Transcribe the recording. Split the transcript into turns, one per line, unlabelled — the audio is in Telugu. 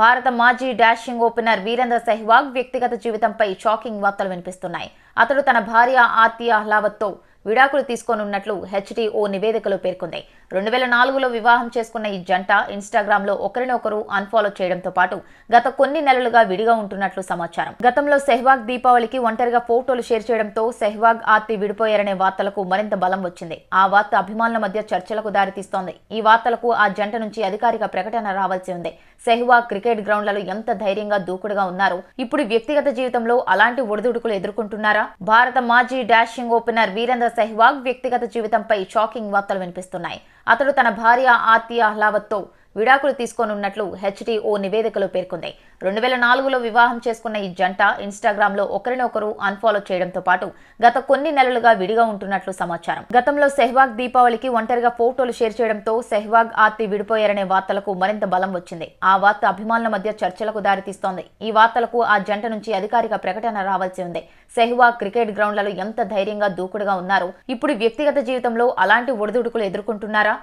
భారత మాజీ డాషింగ్ ఓపెనర్ వీరేంద్ర సెహ్వాగ్ వ్యక్తిగత జీవితంపై షాకింగ్ వార్తలు వినిపిస్తున్నాయి. అతడు తన భార్య ఆర్తి అహ్లావత్తో విడాకులు తీసుకోనున్నట్లు హెచ్డిఓ నివేదికలో పేర్కొంది. రెండు వేల నాలుగులో వివాహం చేసుకున్న ఈ జంట ఇన్స్టాగ్రామ్లో ఒకరినొకరు అన్ఫాలో చేయడంతో పాటు గత కొన్ని నెలలుగా విడిగా ఉంటున్నట్లు సమాచారం. గతంలో సెహ్వాగ్ దీపావళికి ఒంటరిగా ఫోటోలు షేర్ చేయడంతో సెహ్వాగ్ ఆర్తి విడిపోయారనే వార్తలకు మరింత బలం వచ్చింది. ఆ వార్త అభిమానుల మధ్య చర్చలకు దారితీస్తోంది. ఈ వార్తలకు ఆ జంట నుంచి అధికారిక ప్రకటన రావాల్సి ఉంది. సెహ్వాగ్ క్రికెట్ గ్రౌండ్లలో ఎంత ధైర్యంగా దూకుడుగా ఉన్నారు? ఇప్పుడు వ్యక్తిగత జీవితంలో అలాంటి ఒడిదుడుకులు ఎదుర్కొంటున్నారా? భారత మాజీ డాషింగ్ ఓపెనర్ వీరేంద్ర సెహ్వాగ్ వ్యక్తిగత జీవితంపై షాకింగ్ వార్తలు వినిపిస్తున్నాయి. అతడు తన భార్య ఆర్తి అహ్లావత్తో విడాకులు తీసుకోనున్నట్లు హెచ్డిఓ నివేదికలో పేర్కొంది. రెండు వేల నాలుగులో వివాహం చేసుకున్న ఈ జంట ఇన్స్టాగ్రామ్లో ఒకరినొకరు అన్ఫాలో చేయడంతో పాటు గత కొన్ని నెలలుగా విడిగా ఉంటున్నట్లు సమాచారం. గతంలో సెహ్వాగ్ దీపావళికి ఒంటరిగా ఫోటోలు షేర్ చేయడంతో సెహ్వాగ్ ఆర్తి విడిపోయారనే వార్తలకు మరింత బలం వచ్చింది. ఆ వార్త అభిమానుల మధ్య చర్చలకు దారితీస్తోంది. ఈ వార్తలకు ఆ జంట నుంచి అధికారిక ప్రకటన రావాల్సి ఉంది. సెహ్వాగ్ క్రికెట్ గ్రౌండ్లలో ఎంత ధైర్యంగా దూకుడుగా ఉన్నారో? ఇప్పుడు వ్యక్తిగత జీవితంలో అలాంటి ఒడిదుడుకులు ఎదుర్కొంటున్నారా?